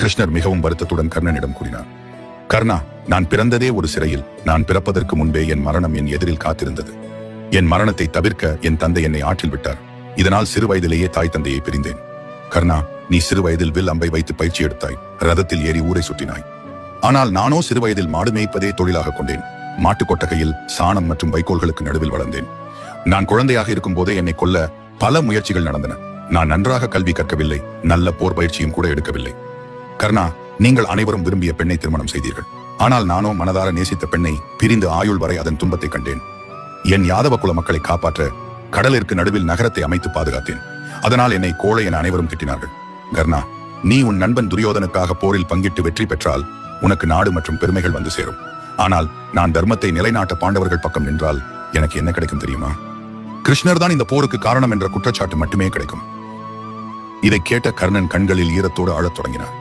கிருஷ்ணர் மிகவும் வருத்தத்துடன் கர்ணனிடம் கூறினார். கர்ணா நான் பிறந்ததே ஒரு சிறையில். நான் பிறப்பதற்கு முன்பே என் மரணம் என் எதிரில் காத்திருந்தது. என் மரணத்தை தவிர்க்க என் தந்தை என்னை ஆற்றில் விட்டார். இதனால் சிறு வயதிலேயே தாய் தந்தையை பிரிந்தேன். கர்ணா நீ சிறு வயதில் வில் அம்பை வைத்து பயிற்சி எடுத்தாய். ரதத்தில் ஏறி ஊரை சுற்றினாய். ஆனால் நானோ சிறு வயதில் மாடு மேய்ப்பதே தொழிலாக கொண்டேன். மாட்டுக் கொட்டகையில் சாணம் மற்றும் வைக்கோல்களுக்கு நடுவில் வளர்ந்தேன். நான் குழந்தையாக இருக்கும் போதே என்னை கொல்ல பல முயற்சிகள் நடந்தன. நான் நன்றாக கல்வி கற்கவில்லை. நல்ல போர் பயிற்சியும் கூட எடுக்கவில்லை. கர்ணா நீங்கள் அனைவரும் விரும்பிய பெண்ணை திருமணம் செய்தீர்கள். ஆனால் நானோ மனதார நேசித்த பெண்ணை பிரிந்து ஆயுள் வரை அதன் துன்பத்தை கண்டேன். என் யாதவ குல மக்களை காப்பாற்ற கடலிற்கு நடுவில் நகரத்தை அமைத்து பாதுகாத்தேன். அதனால் என்னை கோழை என அனைவரும் திட்டினார்கள். கர்ணா நீ உன் நண்பன் துரியோதனுக்காக போரில் பங்கிட்டு வெற்றி பெற்றால் உனக்கு நாடு மற்றும் பெருமைகள் வந்து சேரும். ஆனால் நான் தர்மத்தை நிலைநாட்ட பாண்டவர்கள் பக்கம் நின்றால் எனக்கு என்ன கிடைக்கும் தெரியுமா? கிருஷ்ணர் தான் இந்த போருக்கு காரணம் என்ற குற்றச்சாட்டு மட்டுமே கிடைக்கும். இதை கேட்ட கர்ணன் கண்களில் ஈரத்தோடு ஆழத் தொடங்கினார்